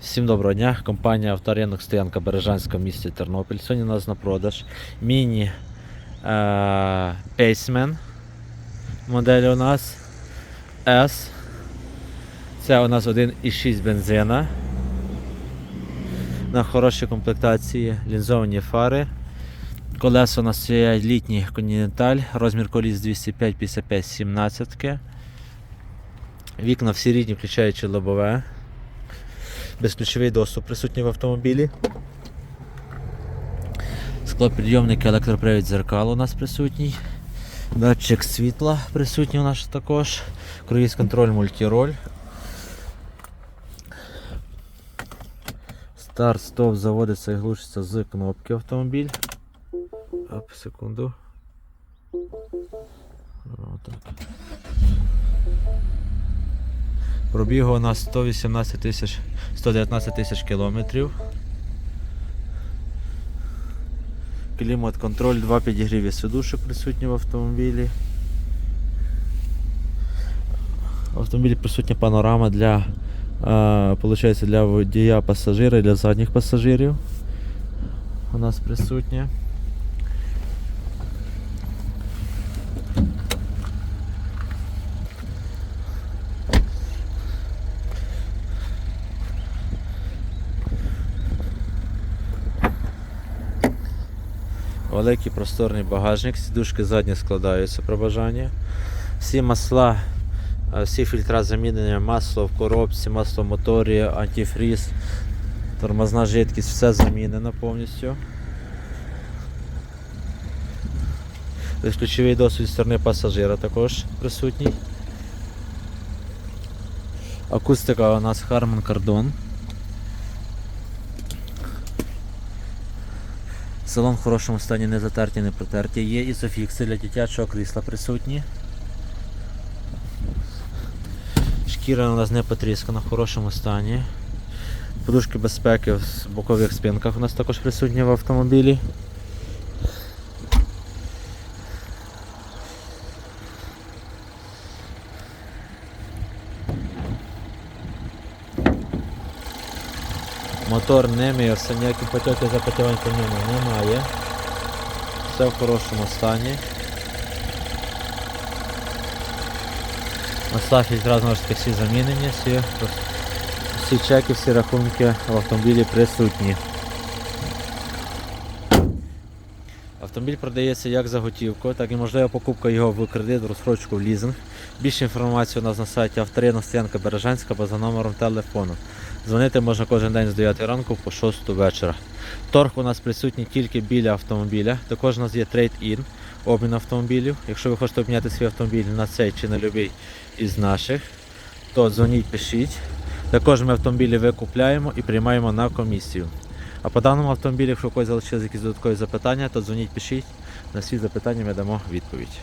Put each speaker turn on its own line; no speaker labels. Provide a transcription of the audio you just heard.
Всім доброго дня. Компанія Авторинок Стоянка Бережанська в місті Тернопіль. Сьогодні у нас на продаж міні е, Paceman. Модель у нас S. Це у нас 1,6 бензина. На хорошій комплектації лінзовані фари. Колеса у нас стоять літній Continental, розмір коліс 205 55 17 Вікна всі рідні, включаючи лобове. Безключовий доступ присутній в автомобілі. Склопідйомник, електропривід дзеркал у нас присутній. Датчик світла присутній у нас також. Круїз контроль мультироль. Старт, стоп, заводиться і глушиться з кнопки автомобіль. Оп, секунду. Отак. Пробігу у нас 118 тисяч 119 тисяч кілометрів. Клімат контроль, 2 підігріві сидушок присутні в автомобілі. В автомобілі присутня панорама для, е, для водія пасажира і для задніх пасажирів. У нас присутня. Великий просторний багажник, сідушки задні складаються при бажанні. Всі масла, е, всі фільтра замінені, масло в коробці, масло моторі, антифріз, тормозна жидкість, все замінено повністю. Ключовий досвід зі сторони пасажира також присутній. Акустика у нас Harman Kardon. Салон в хорошому стані не затерті, не протерті. Є ізофікси для дитячого крісла присутні. Шкіра у нас не потріскана, в хорошому стані. Подушки безпеки в бокових спинках у нас також присутні в автомобілі. Мотор не мився, ніякі потеки запотівань по ньому немає. Все в хорошому стані. Ж таки всі замінені, всі, всі чеки, всі рахунки в автомобілі присутні. Автомобіль продається як за готівку, так і можлива покупка його в кредит, розсрочку в лізинг. Більше інформації у нас на сайті авторина Стоянка Бережанська або за номером телефону. Дзвонити можна кожен день з 9 ранку по 6 вечора. Торг у нас присутній тільки біля автомобіля. Також у нас є трейд-ін, обмін автомобілів. Якщо ви хочете обміняти свій автомобіль на цей чи на будь-який із наших, то дзвоніть, пишіть. Також ми автомобілі викупляємо і приймаємо на комісію. А по даному автомобілю, якщо у когось залишилися якісь додаткові запитання, то дзвоніть, пишіть. На всі запитання ми дамо відповідь.